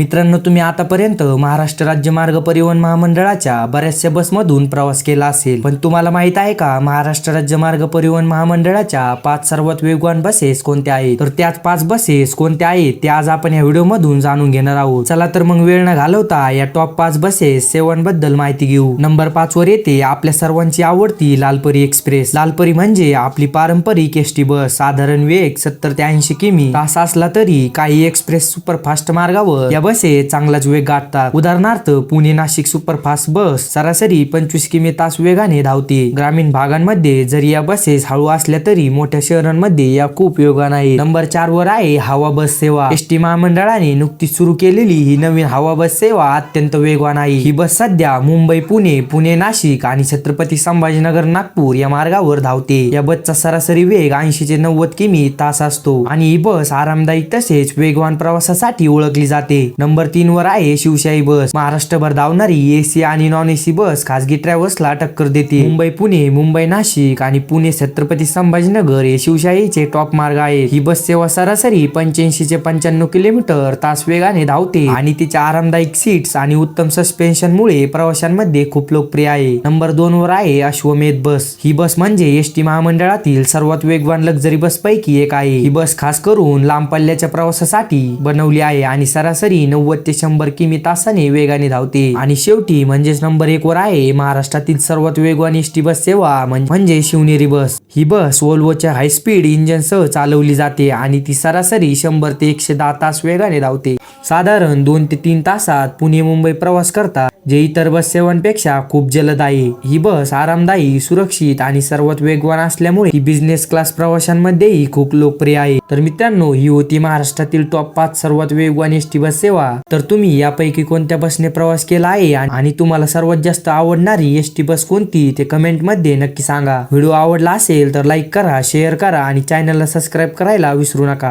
मित्रांनो तुम्ही आतापर्यंत महाराष्ट्र राज्य मार्ग परिवहन महामंडळाच्या बऱ्याचशा बसमधून प्रवास केला असेल. पण तुम्हाला माहीत आहे का महाराष्ट्र राज्य मार्ग परिवहन महामंडळाच्या पाच सर्वात वेगवान बसेस कोणत्या आहेत? तर त्याच पाच बसेस कोणत्या आहेत ते आज आपण या व्हिडिओ मधून जाणून घेणार आहोत. चला तर मग वेळ न घालवता या टॉप पाच बसेस सेवांबद्दल माहिती घेऊ. नंबर पाच वर येते आपल्या सर्वांची आवडती लालपरी एक्सप्रेस. लालपरी म्हणजे आपली पारंपरिक एस टी बस. साधारण वेग सत्तर ते ऐंशी किमी. तास असला तरी काही एक्सप्रेस सुपरफास्ट मार्गावर या बसेस चांगलाच वेग गाठतात. उदाहरणार्थ पुणे नाशिक सुपरफास्ट बस सरासरी पंचवीस किमी तास वेगाने धावते. ग्रामीण भागांमध्ये जरी या बसेस हळू असल्या तरी मोठ्या शहरांमध्ये या खूप वेगान आहे नंबर चार वर आहे हवा बस सेवा. एस टी महामंडळाने नुकतीच सुरू केलेली ही नवीन हवा बस सेवा अत्यंत वेगवान आहे. ही बस सध्या मुंबई पुणे पुणे नाशिक आणि छत्रपती संभाजीनगर नागपूर या मार्गावर धावते. या बसचा सरासरी वेग ऐंशी ते नव्वद किमी तास असतो आणि ही बस आरामदायी तसेच वेगवान प्रवासासाठी ओळखली जाते. नंबर तीन वर आहे शिवशाही बस. महाराष्ट्रभर धावणारी एसी आणि नॉन एसी बस खासगी ट्रॅव्हल्सला टक्कर देते. मुंबई पुणे मुंबई नाशिक आणि पुणे छत्रपती संभाजीनगर हे शिवशाहीचे टॉप मार्ग आहेत. ही बस सेवा सरासरी पंच्याऐंशी ते पंच्याण्णव किलोमीटर तास वेगाने धावते आणि तिच्या आरामदायक सीट्स आणि उत्तम सस्पेन्शन मुळे प्रवाशांमध्ये खूप लोकप्रिय आहे. नंबर दोन वर आहे अश्वमेध बस. ही बस म्हणजे एस टी महामंडळातील सर्वात वेगवान लक्झरी बस पैकी एक आहे. ही बस खास करून लांब पल्ल्याच्या प्रवासासाठी बनवली आहे आणि सरासरी नव्वद ते शंभर किमी तासाने वेगाने धावते. आणि शेवटी म्हणजेच नंबर एक वर आहे महाराष्ट्रातील सर्वात वेगवान एस टी बस सेवा म्हणजे शिवनेरी बस. ही बस वोल्वोच्या हाय स्पीड इंजिन सह चालवली जाते आणि ती सरासरी शंभर ते एकशे दहा तास वेगाने धावते. साधारण दोन ते तीन तासात पुणे मुंबई प्रवास करता जे इतर बस सेवांपेक्षा खूप जलद आहे ही बस आरामदायी सुरक्षित आणि सर्वात वेगवान असल्यामुळे ही बिझनेस क्लास प्रवाशांमध्येही खूप लोकप्रिय आहे. तर मित्रांनो ही होती महाराष्ट्रातील टॉप पाच सर्वात वेगवान एस टी बस सेवा. तर तुम्ही यापैकी कोणत्या बसने प्रवास केला आहे आणि आणि तुम्हाला सर्वात जास्त आवडणारी एस टी बस कोणती ते कमेंटमध्ये नक्की सांगा. व्हिडिओ आवडला असेल तर लाईक करा शेअर करा आणि चॅनलला सबस्क्राईब करायला विसरू नका.